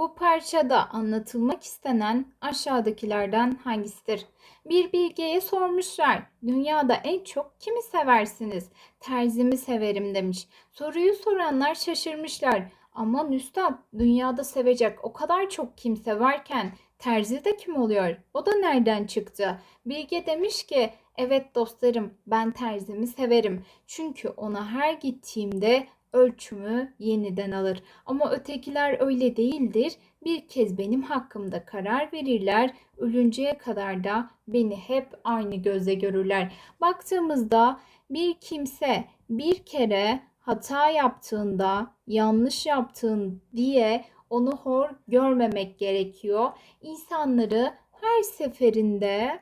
Bu parçada anlatılmak istenen aşağıdakilerden hangisidir? Bir bilgeye sormuşlar. Dünyada en çok kimi seversiniz? Terzimi severim demiş. Soruyu soranlar şaşırmışlar. Aman üstad, dünyada sevecek o kadar çok kimse varken terzi de kim oluyor? O da nereden çıktı? Bilge demiş ki, evet dostlarım, ben terzimi severim. Çünkü ona her gittiğimde ölçümü yeniden alır. Ama ötekiler öyle değildir. Bir kez benim hakkımda karar verirler. Ölünceye kadar da beni hep aynı gözle görürler. Baktığımızda bir kimse bir kere hata yaptığında, yanlış yaptığın diye onu hor görmemek gerekiyor. İnsanları her seferinde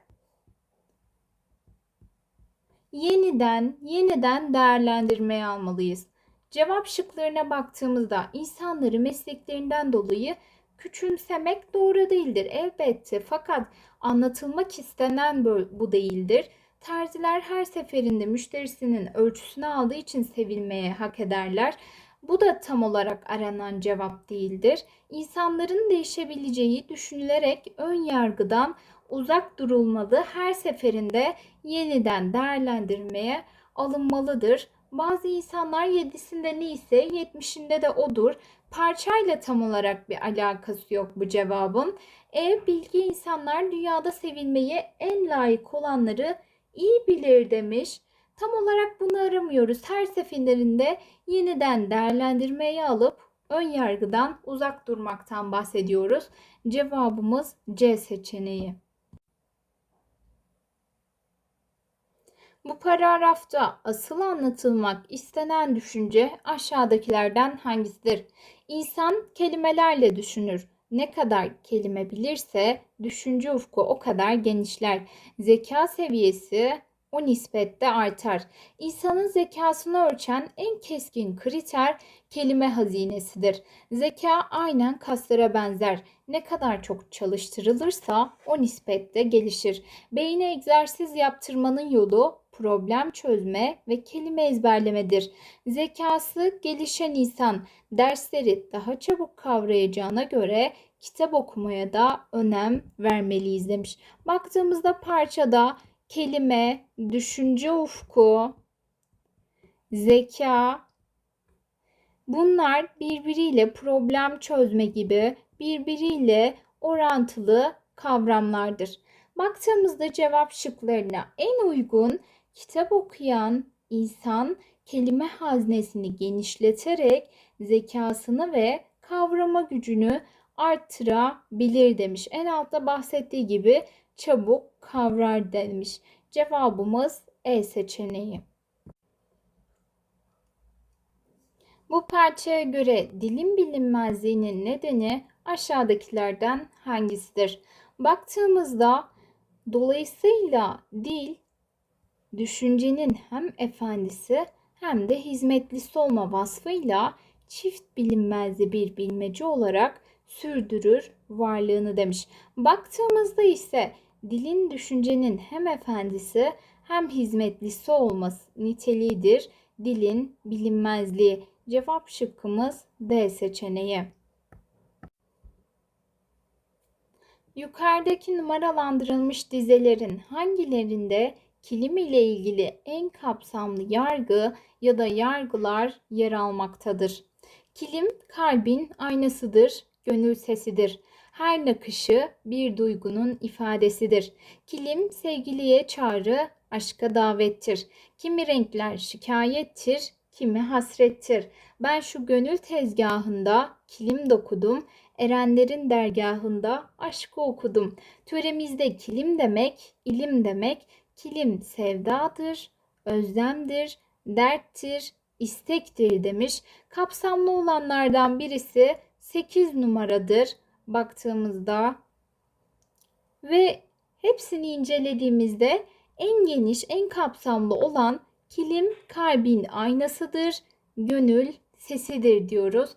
yeniden yeniden değerlendirmeye almalıyız. Cevap şıklarına baktığımızda insanları mesleklerinden dolayı küçümsemek doğru değildir elbette fakat anlatılmak istenen bu değildir. Terziler her seferinde müşterisinin ölçüsünü aldığı için sevilmeye hak ederler. Bu da tam olarak aranan cevap değildir. İnsanların değişebileceği düşünülerek ön yargıdan uzak durulmalı. Her seferinde yeniden değerlendirmeye alınmalıdır. Bazı insanlar yedisinde neyse yetmişinde de odur. Parçayla tam olarak bir alakası yok bu cevabın. Ev bilgi insanlar dünyada sevilmeyi en layık olanları iyi bilir demiş. Tam olarak bunu aramıyoruz. Her seferinde yeniden değerlendirmeye alıp ön yargıdan uzak durmaktan bahsediyoruz. Cevabımız C seçeneği. Bu paragrafta asıl anlatılmak istenen düşünce aşağıdakilerden hangisidir? İnsan kelimelerle düşünür. Ne kadar kelime bilirse düşünce ufku o kadar genişler. Zeka seviyesi o nispette artar. İnsanın zekasını ölçen en keskin kriter kelime hazinesidir. Zeka aynen kaslara benzer. Ne kadar çok çalıştırılırsa o nispette gelişir. Beyne egzersiz yaptırmanın yolu problem çözme ve kelime ezberlemedir. Zekası gelişen insan dersleri daha çabuk kavrayacağına göre kitap okumaya da önem vermeliyiz demiş. Baktığımızda parçada kelime, düşünce ufku, zeka bunlar birbiriyle problem çözme gibi birbiriyle orantılı kavramlardır. Baktığımızda cevap şıklarına en uygun kitap okuyan insan kelime haznesini genişleterek zekasını ve kavrama gücünü arttırabilir demiş. En altta bahsettiği gibi çabuk kavrar demiş. Cevabımız E seçeneği. Bu parçaya göre dilin bilinmezliğinin nedeni aşağıdakilerden hangisidir? Baktığımızda dolayısıyla dil düşüncenin hem efendisi hem de hizmetlisi olma vasfıyla çift bilinmezli bir bilmece olarak sürdürür varlığını demiş. Baktığımızda ise dilin düşüncenin hem efendisi hem hizmetlisi olması niteliğidir. Dilin bilinmezliği. Cevap şıkkımız D seçeneği. Yukarıdaki numaralandırılmış dizelerin hangilerinde kilim ile ilgili en kapsamlı yargı ya da yargılar yer almaktadır? Kilim kalbin aynasıdır, gönül sesidir. Her nakışı bir duygunun ifadesidir. Kilim sevgiliye çağrı, aşka davettir. Kimi renkler şikayettir, kimi hasrettir. Ben şu gönül tezgahında kilim dokudum. Erenlerin dergahında aşkı okudum. Töremizde kilim demek, ilim demek. Kilim sevdadır, özlemdir, derttir, istektir demiş. Kapsamlı olanlardan birisi 8 numaradır baktığımızda ve hepsini incelediğimizde en geniş, en kapsamlı olan kilim kalbin aynasıdır, gönül sesidir diyoruz.